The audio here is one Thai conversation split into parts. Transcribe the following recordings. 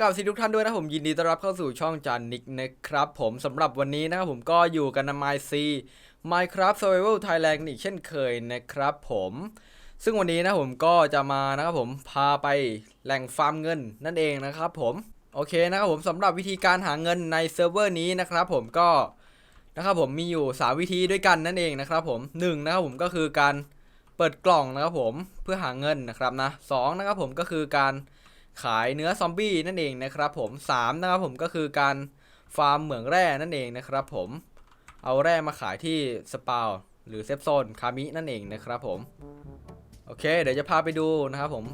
กับสิทุกท่านด้วยนะผมยินดีต้อนรับเข้าสู่ช่องจานนิกนะครับผมสำหรับวันนี้นะครับผมก็อยู่กันในไมซี Minecraft Survival Thailand อีกเช่นเคยนะครับผม ซึ่งวันนี้นะผมก็จะมานะครับผมพาไปแหล่งฟาร์มเงินนั่นเองนะครับผม โอเคนะครับผมสำหรับวิธีการหาเงินในเซิร์ฟเวอร์นี้นะครับผมก็นะครับผมมีอยู่ 3 วิธีด้วยกันนั่นเองนะครับผมหนึ่งนะครับผมก็คือการเปิดกล่องนะครับผมเพื่อหาเงินนะครับนะสองนะครับผมก็คือการ ขายเนื้อซอมบี้นั่นเองนะครับผม3นะครับผมก็คือการฟาร์มเหมืองแร่นั่นเองนะครับผมเอาแร่มาขายที่สปาวหรือเซฟโซนคามินั่นเองนะครับผมโอเค เดี๋ยวจะพาไปดูนะครับผม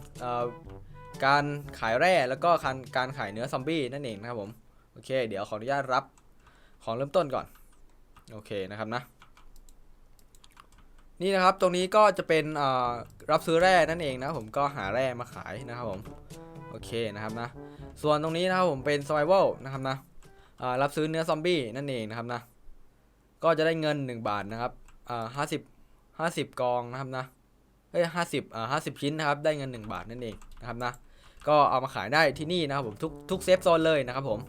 การขายแร่แล้วก็การการขายเนื้อซอมบี้นั่นเองนะครับผมโอเค เดี๋ยวขออนุญาตรับของเริ่มต้นก่อนโอเคนะครับนะนี่นะครับตรงนี้ก็จะเป็นรับซื้อแร่นั่นเองนะผมก็หาแร่มาขายนะครับผม โอเคนะครับนะ ส่วนตรงนี้นะครับผมเป็น survival นะครับนะอ่ารับซื้อเนื้อซอมบี้นั่นเองนะครับนะ ก็จะได้เงิน 1 บาทนะครับห้าสิบห้าสิบกองนะครับนะเฮ้ยห้าสิบอ่าห้าสิบชิ้นนะครับ ได้เงิน 1 บาทนั่นเองนะครับนะ ก็เอามาขายได้ที่นี่นะครับผมทุกทุกเซฟโซนเลยนะครับผม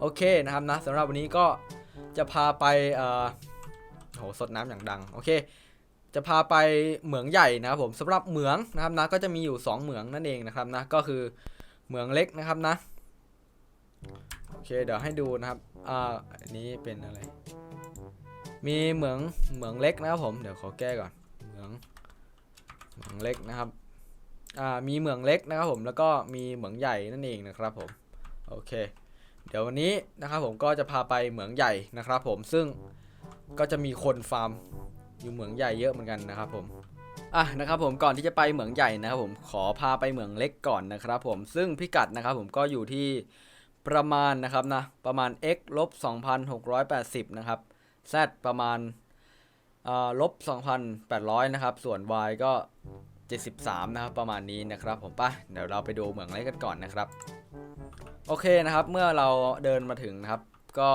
โอเคนะครับนะสำหรับวันนี้ก็จะพาไปเอ่อโหสดน้ำอย่างดัง โอเค จะพาไปเหมืองใหญ่นะครับผมสำหรับเหมืองนะครับนะ ก็จะมีอยู่ 2 เหมืองนั่นเองนะครับนะ ก็คือ เหมืองเล็กนะครับนะ โอเคเดี๋ยวให้ดูนะครับ อ่าอันนี้เป็นอะไร มีเหมืองเหมืองเล็กนะครับผมเดี๋ยวขอแก้ก่อน เหมืองเหมืองเล็กนะครับ อ่ามีเหมืองเล็กนะครับผมแล้วก็มีเหมืองใหญ่นั่นเองนะครับผมโอเค เดี๋ยววันนี้นะครับผมก็จะพาไปเหมืองใหญ่นะครับผมซึ่งก็จะมีคนฟาร์มอยู่เหมืองใหญ่เยอะเหมือนกันนะครับผม อะนะครับผมก่อนที่จะไปเหมืองใหญ่นะครับผมขอพาไปเหมืองเล็กก่อนนะครับผมซึ่งพิกัดนะครับผมก็อยู่ที่ประมาณนะครับนะประมาณ x ลบ2,680 นะครับ z ประมาณอ่าลบ2,800 นะครับ ส่วน y ก็ 73 นะครับ ประมาณนี้นะครับผมไป่ะเดี๋ยวเราไปดูเหมืองเล็กกันก่อนนะครับ โอเคนะครับ เมื่อเราเดินมาถึงนะครับ ก็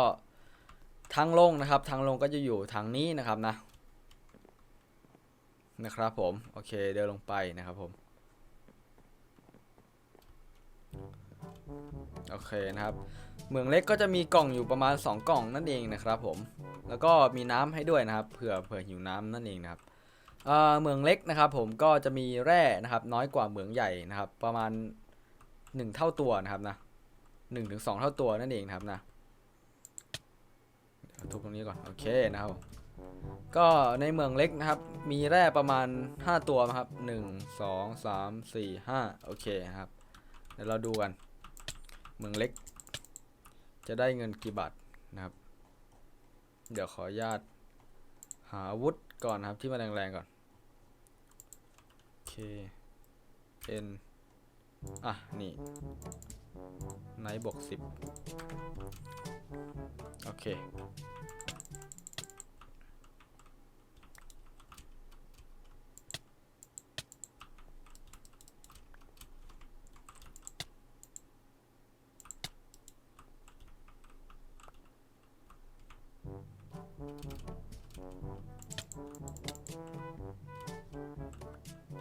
ทางลงนะครับ ทางลงก็จะอยู่ทางนี้นะครับนะ นะครับผมโอเคเดินลงไปนะครับผมโอเคนะครับเมืองเล็กก็จะมีกล่องอยู่ประมาณ 2 กล่องนั่นเองนะครับผมแล้วก็มีน้ำให้ด้วยนะครับเผื่อเผื่อหิวน้ำนั่นเองนะครับเมืองเล็กนะครับผมก็จะมีแร่นะครับน้อยกว่าเมืองใหญ่นะครับ ประมาณ 1 เท่าตัวนะครับนะ1ถึง2เท่าตัวนั่นเองครับนะทุบตรงนี้ก่อน โอเคนะครับ ก็ในเมืองเล็กนะครับ มีแร่ประมาณ 5 ตัวนะครับ 1 2 3 4 5 โอเคครับ เดี๋ยวเราดูกัน เมืองเล็ก จะได้เงินกี่บาทนะครับ เดี๋ยวขออนุญาต หาอาวุธก่อนนะครับที่มาแรงๆก่อน โอเค N อะ นี่ไนบวก10 โอเค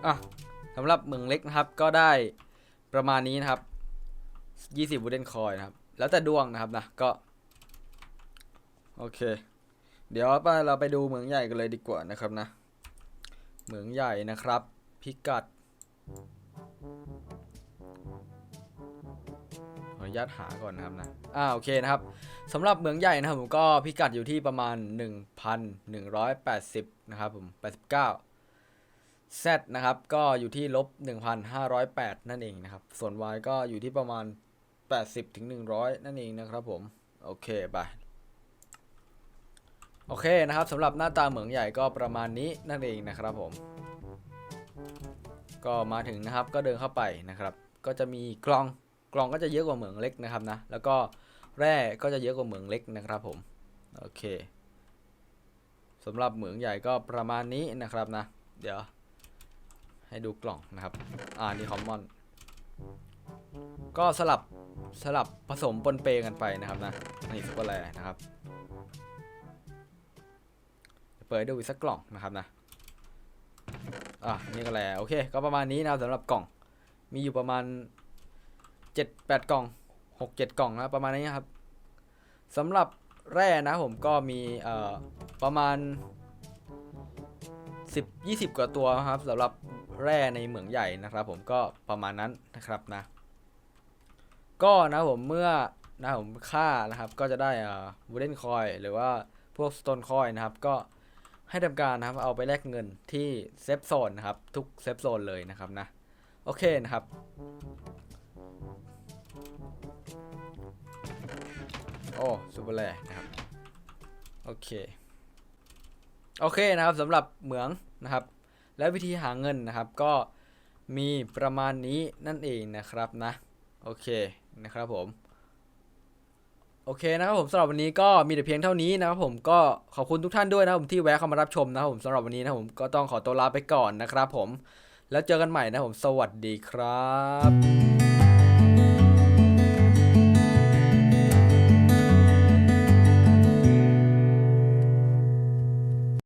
อะสำหรับเมืองเล็กนะครับ ก็ได้ประมาณนี้นะครับ20 wooden coin นะครับ แล้วแต่ดวงนะครับนะ ก็ โอเค เดี๋ยวไปเราไปดูเมืองใหญ่กันเลยดีกว่านะครับนะ เมืองใหญ่นะครับ พิกัดขออนุญาตหาก่อนนะครับนะ อ่าโอเคนะครับสำหรับเมืองใหญ่นะครับผมก็พิกัดอยู่ที่ประมาณ 1,180 นะครับผม89 Z นะครับ ก็อยู่ที่ลบ 1,508 นั่นเองนะครับ ส่วน Y ก็อยู่ที่ประมาณ 80ถึง100 นั่นเองนะครับผม โอเค ไป โอเคนะครับสำหรับหน้าตาเหมืองใหญ่ก็ประมาณนี้นั่นเองนะครับผม ก็มาถึงนะครับก็เดินเข้าไปนะครับ ก็จะมีกล่องกล่องก็จะเยอะกว่าเหมืองเล็กนะครับนะ แล้วก็แร่ก็จะเยอะกว่าเหมืองเล็กนะครับผม โอเคสำหรับเหมืองใหญ่ก็ประมาณนี้นะครับนะ เดี๋ยว ให้ดูกล่องนะครับอ่านี่คอมมอนก็สลับสลับผสมปนเปกันไปนะครับนะนี่ซุปเปอร์แลนะครับเปิดดูอีกสักกล่องนะครับนะอะนี่ก็แล้วโอเคก็ประมาณนี้นะครับสำหรับกล่องมีอยู่ประมาณ 7-8 กล่องหกเจ็ดกล่องนะประมาณนี้ครับสำหรับแร่นะผมก็มีเอ่อประมาณ 10 20 กว่าตัวครับสำหรับ แร่ในเหมืองใหญ่นะครับ ผมก็ประมาณนั้นนะครับนะ ก็นะผมเมื่อนะผมค่านะครับ ก็จะได้อ่า wooden coin หรือว่าพวก stone coin นะครับ ก็ให้ทำการนะครับเอาไปแลกเงินที่เซฟโซนนะครับ ทุกเซฟโซนเลยนะครับนะ โอเคนะครับโอ้ซูเปอร์แลนะครับ โอเค โอเคนะครับสำหรับเหมืองนะครับ และวิธีหาเงินนะครับก็มีประมาณนี้นั่นเองนะครับนะโอเคนะครับผมโอเคนะครับผมสำหรับวันนี้ก็มีแต่เพียงเท่านี้นะครับผมก็ขอบคุณทุกท่านด้วยนะครับผมที่แวะเข้ามารับชมนะครับผมสำหรับวันนี้นะครับผมก็ต้องขอตัวลาไปก่อนนะครับผมแล้วเจอกันใหม่นะผมสวัสดีครับ